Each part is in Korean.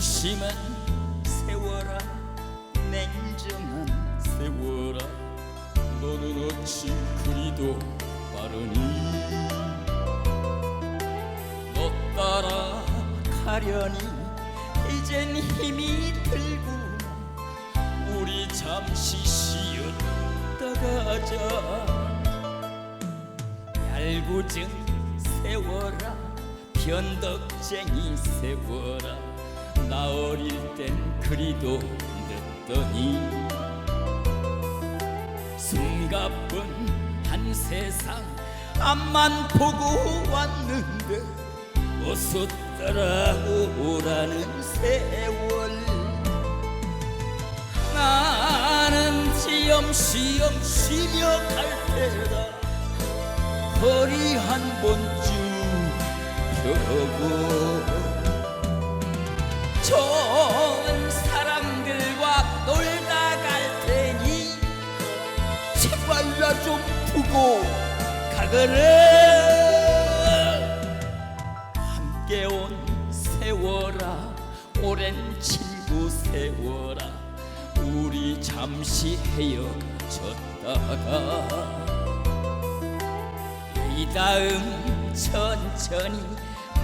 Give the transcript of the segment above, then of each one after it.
심한 세월아 냉정한 세월아. 너는 어찌 그리도 빠르니? 너 따라 가려니? 이젠 힘이 들구나 우리 잠시 쉬었다 가자. 얄궂은 세월아 변덕쟁이 세월아 나 어릴 땐 그리도 늦더니 숨가쁜 한 세상 앞만 보고 왔는데 어서 따라오라는 세월. 나는 지엄시엄 쉬며 갈 테다. 허리 한번쭉 펴고 좋은 사람들과 놀다 갈 테니 제발 나 좀 두고 가거라. 함께 온 세월아 오랜 친구 세월아 우리 잠시 헤어졌다가. 이 다음 천천히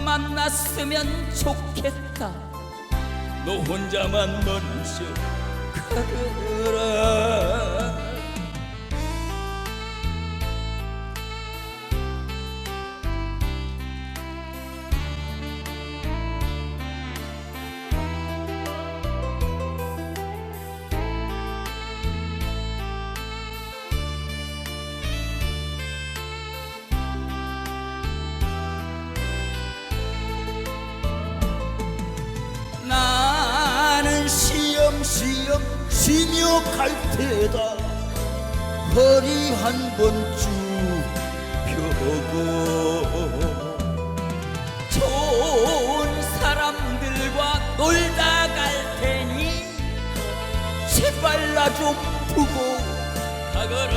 만났으면 좋겠다 너 혼자만 먼저 가거라 쉬며 갈 테다 허리 한 번 쭉 펴고 좋은 사람들과 놀다 갈 테니 제발 나 좀 두고 가거라.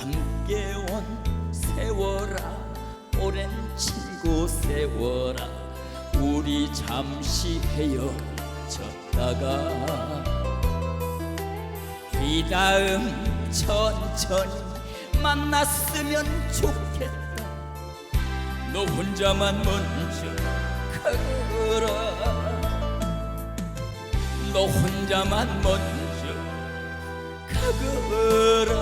함께 온 세월아 오랜 친구 세월아 우리 잠시 헤어 졌다가 이 다음 천천히 만났으면 좋겠다. 너 혼자만 먼저 가거라. 너 혼자만 먼저 가거라